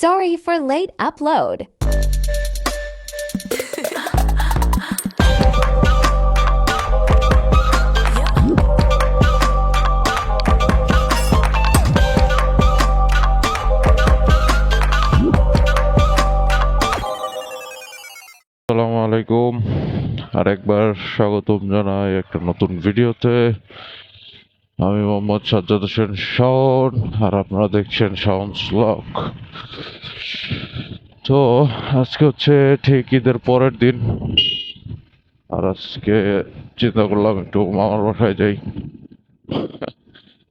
Sorry for late upload. আসসালামু আলাইকুম আরেকবার স্বাগতম জানাই একটা নতুন ভিডিওতে আমি মোহাম্মদ সাজ্জাদ হোসেন শাওন, আর আপনারা দেখছেন শাওনস ব্লগ। তো, আজকে হচ্ছে ঠিক ঈদের পরের দিন। আর আজকে চিন্তা করলাম একটু মামার বাসায় যাই।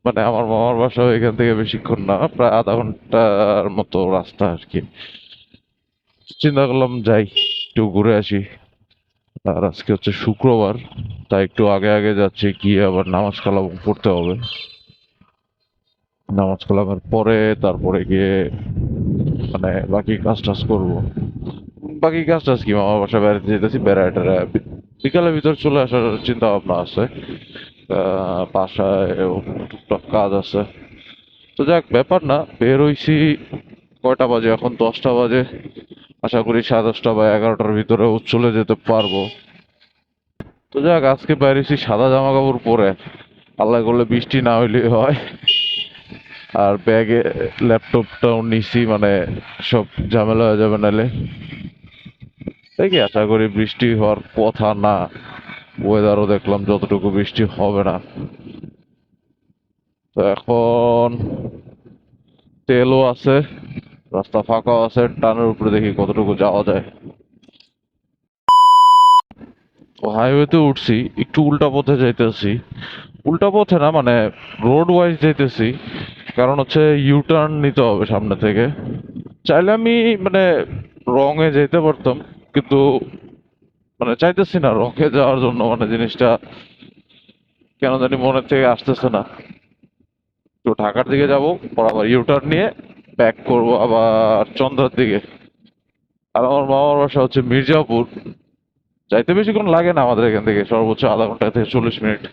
মানে আমার মামার বাসা এখান থেকে বেশিক্ষণ না, প্রায় আধা ঘণ্টার মতো রাস্তা আর কি। চিন্তা করলাম যাই, একটু ঘুরে আসি। আর আজকে হচ্ছে শুক্রবার, তাই একটু আগে আগে যাচ্ছি, গিয়ে আবার নামাজ কালাম পড়তে হবে। নামাজ কালামের পরে তারপরে গিয়ে মানে বাকি কাজ টাজ করব। বাকি কাজ টাজ কি? মামার বাসা বেড়াতে যেতেছি বেড়ায় টেড়ায় বি- বিকালের ভিতর চলে আসার চিন্তা ভাবনা আছে বাসায় টুকটাক কাজ আছে। তো যাক, ব্যাপার না, বের হইছি কয়টা বাজে? এখন দশটা বাজে। আশা করি সাড়ে দশটা বা এগারোটার ভিতরে চলে যেতে পারব। তো যাক, আজকে বাইরেছি সাদা জামা কাপড় পরে। আল্লাহ করলে বৃষ্টি না হইলে হয়। আর ব্যাগে ল্যাপটপটাও নিছি মানে সব ঝামেলা হয়ে যাবে নালে। দেখি, আশা করি বৃষ্টি হওয়ার কথা না। ওয়েদারও দেখলাম যতটুকু বৃষ্টি হবে না। তো এখন তেলও আছে। রাস্তা ফাঁকা আছে, টানের উপরে দেখি কতটুকু যাওয়া যায়। তো হাইওয়েতে উঠছি, একটু উল্টা পথে যাইতেছি। উল্টা পথে না মানে রোড ওয়াইজ যাইতেছি, কারণ হচ্ছে ইউ টার্ন নিতে হবে সামনে থেকে। চাইলে আমি মানে রঙে যেতে পারতাম, কিন্তু মানে চাইতেছি না রঙে যাওয়ার জন্য মানে জিনিসটা কেন জানি মনের থেকে আসতেছে না। তো ঢাকার দিকে যাব, বরাবর ইউ টার্ন নিয়ে ব্যাক করব আবার চন্দ্রার দিকে। আর আমার মামার বাসা হচ্ছে মির্জাপুর। যাইতে বেশিক্ষণ লাগে না আমাদের এখান থেকে, সর্বোচ্চ আধা ঘণ্টা থেকে চল্লিশ মিনিট।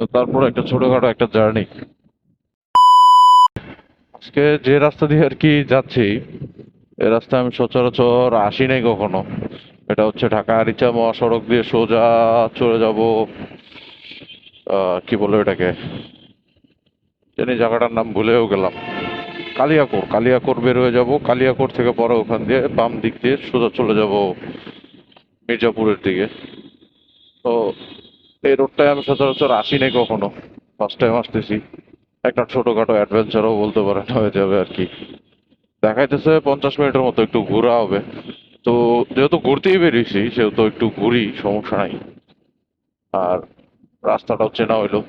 তো তারপরে একটা ছোটখাটো একটা জার্নি। আজকে যে রাস্তা দিয়ে আর কি যাচ্ছি এই রাস্তায় আমি সচরাচর আসি নাই কখনো। এটা হচ্ছে ঢাকা আরিচা মহাসড়ক দিয়ে সোজা চলে যাব কি বলে এটাকে? জানি জায়গাটার নাম ভুলেও গেলাম। কালিয়াকোর কালিয়াকোর বের হয়ে যাব। কালিয়াকোর থেকে পরে ওখান দিয়ে বাম দিক দিয়ে সোজা চলে যাব মির্জাপুরের দিকে। তো এই রোডটায় আমি সচরাচর নাই কখনো। ফার্স্ট টাইম আসতেছি। একটা ছোটোখাটো অ্যাডভেঞ্চারও বলতে পারেন, হয়ে যাবে আর কি। দেখাইতেছে পঞ্চাশ মিনিটের মতো একটু ঘোরা হবে। তো যেহেতু ঘুরতেই বেরিয়েছি, সেহেতু একটু ঘুরি, সমস্যা নাই। আর রাস্তাটাও চেনা হইল।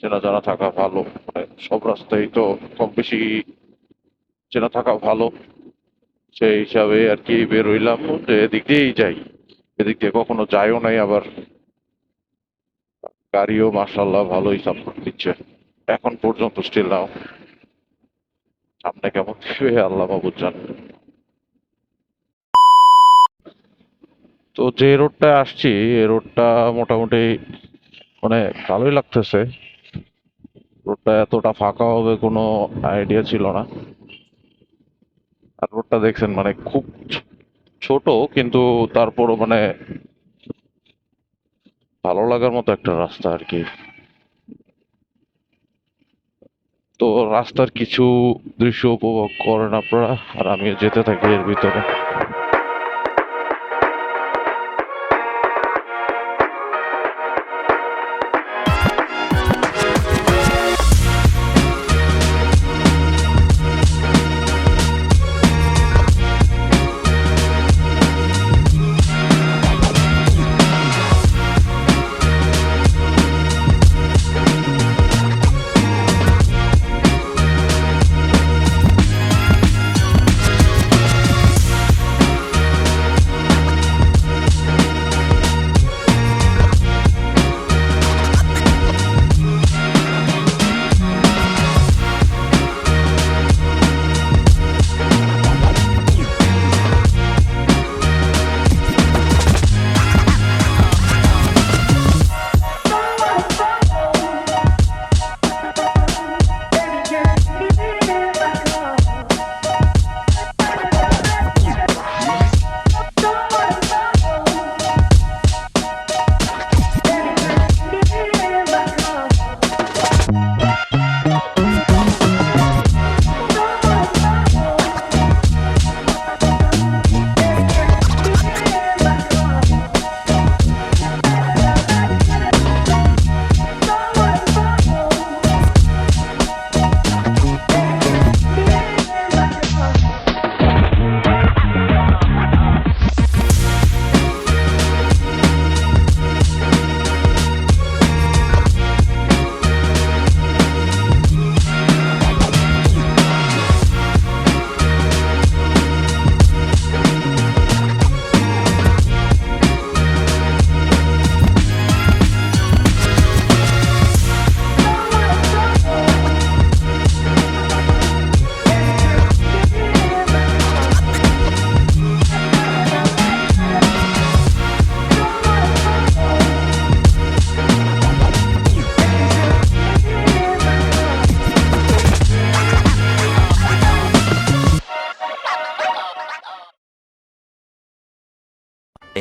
চেনা জানা থাকা ভালো। মানে সব রাস্তায় তো কম বেশি চেনা থাকা ভালো। সেই হিসাবে আর কি বের হইলাম, যে এদিক দিয়েই যাই। এদিক দিয়ে কখনো যাইও নাই আবার। গাড়িও মার্শাল্লাহ ভালোই সাপোর্ট দিচ্ছে। এখন পর্যন্ত স্টিল নাও। সামনে কেমন দিবে আল্লাহ বাবুর জান। তো যে রোডটা আসছি এই রোডটা মোটামুটি মানে ভালোই লাগতেছে। রোডটা এতটা ফাঁকা হবে কোনো আইডিয়া ছিল না। আর রোডটা দেখছেন মানে খুব ছোট, কিন্তু তারপরও মানে ভালো লাগার মতো একটা রাস্তা আর কি। তো রাস্তার কিছু দৃশ্য উপভোগ করেন আপনারা, আর আমিও যেতে থাকি এর ভিতরে।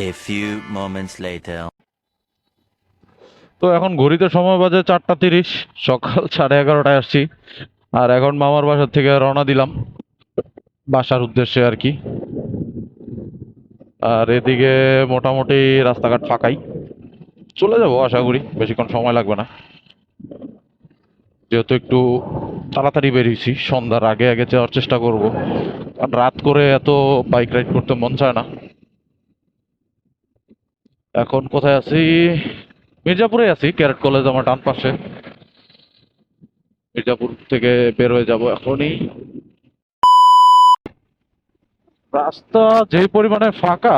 A few moments later. তো এখন ঘড়িতে সময় বাজে চারটা তিরিশ, সকাল সাড়ে এগারোটায় আসছি। আর এখন মামার বাসার থেকে রওনা দিলাম, বাসার উদ্দেশ্যে আর কি। আর এদিকে মোটামুটি রাস্তাঘাট ফাঁকাই। চলে যাব আশা করি, বেশিক্ষণ সময় লাগবে না। যেহেতু একটু তাড়াতাড়ি বেরিয়েছি, সন্ধ্যার আগে আগে যাওয়ার চেষ্টা করব। কারণ রাত করে এত বাইক রাইড করতে মন চায় না। এখন কোথায় আছি? মির্জাপুরে আছি, ক্যারেট কলেজ আমার ডান পাশে। মির্জাপুর থেকে বের হয়ে যাব এখনই। রাস্তা যে পরিমাণে ফাঁকা,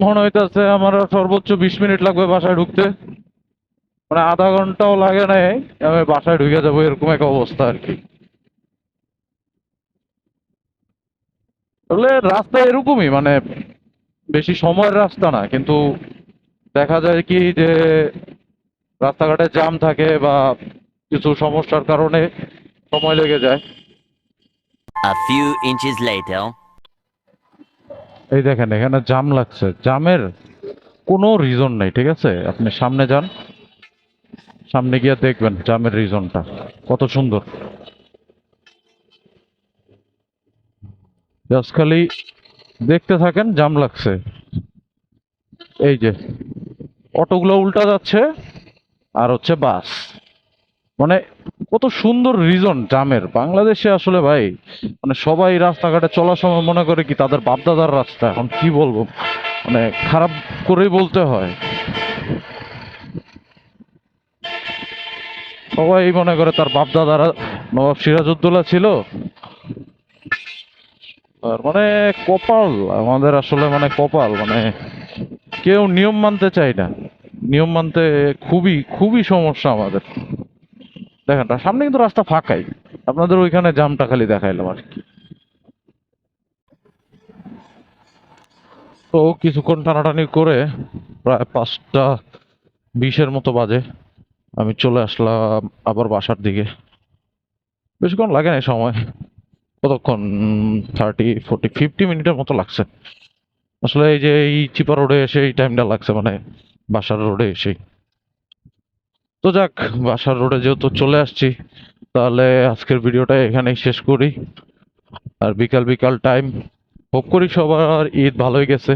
মনে হইতেছে আমার সর্বোচ্চ বিশ মিনিট লাগবে বাসায় ঢুকতে। মানে আধা ঘন্টাও লাগে নাই, আমি বাসায় ঢুকে যাব, এরকম একটা অবস্থা আর কি। রাস্তা এরকমই মানে বেশি সময়ের রাস্তা না, কিন্তু দেখা যায় কি যে রাস্তাঘাটে জ্যাম থাকে বা কিছু সমস্যার কারণে সময় লেগে যায়। A few inches later. এই দেখেন এখানে জাম লাগছে। জামের কোনো রিজন নেই ঠিক আছে? আপনি সামনে যান। সামনে গিয়ে দেখবেন জামের রিজনটা কত সুন্দর। জাস্ট খালি দেখতে থাকেন জাম লাগছে। এই যে, অটোগুলো উল্টা যাচ্ছে, আর হচ্ছে বাস। মানে কত সুন্দর রিজন জামের। বাংলাদেশে আসলে ভাই মানে সবাই রাস্তাঘাটে চলার সময় মনে করে কি তাদের বাপদাদার রাস্তা। এখন কি বলব? মানে খারাপ করেই বলতে হয়। সবাই মনে করে তার বাপদাদারা নবাব সিরাজউদ্দৌলা ছিল। আর মানে কপাল, আমাদের আসলে মানে কপাল মানে কেউ নিয়ম মানতে চায় না। নিয়ম মানতে খুবই খুবই সমস্যা আমাদের। দেখেন সামনে কিন্তু রাস্তা ফাঁকাই। আপনাদের ওইখানে জামটা খালি দেখাইলাম আর কি। তো কিছুক্ষণ টানাটানি করে প্রায় পাঁচটা বিশের মতো বাজে। আমি চলে আসলাম আবার বাসার দিকে। বেশিক্ষণ লাগে না সময়। কতক্ষণ? থার্টি ফোর্টি ফিফটি মিনিটের মতো লাগছে। আসলে এই যে এই চিপা রোডে এসে এই টাইমটা লাগছে মানে বাসার রোডে এসেই। তো যাক, বাসার রোডে যেহেতু চলে আসছি, তাহলে আজকের ভিডিওটা এখানেই শেষ করি। আর বিকাল বিকাল টাইম হোপ করি সবার ঈদ ভালোই গেছে।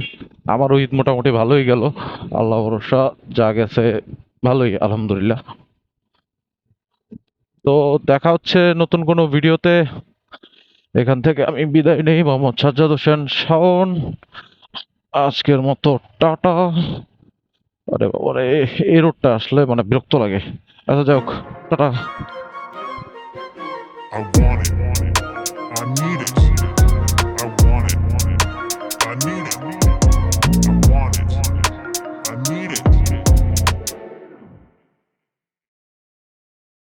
আমারও ঈদ মোটামুটি ভালোই গেল। আল্লাহ ভরসা, যা গেছে ভালোই, আলহামদুলিল্লাহ। তো দেখা হচ্ছে নতুন কোনো ভিডিওতে এখান থেকে আমি বিদায় নেই। মোহাম্মদ সাজ্জাদ হোসেন, শাওন। আজকের মতো টাটা। আরে বাবা রে এই রোডটা আসলে মানে বিরক্ত লাগে। আচ্ছা যাই হোক, tata. I want it. I need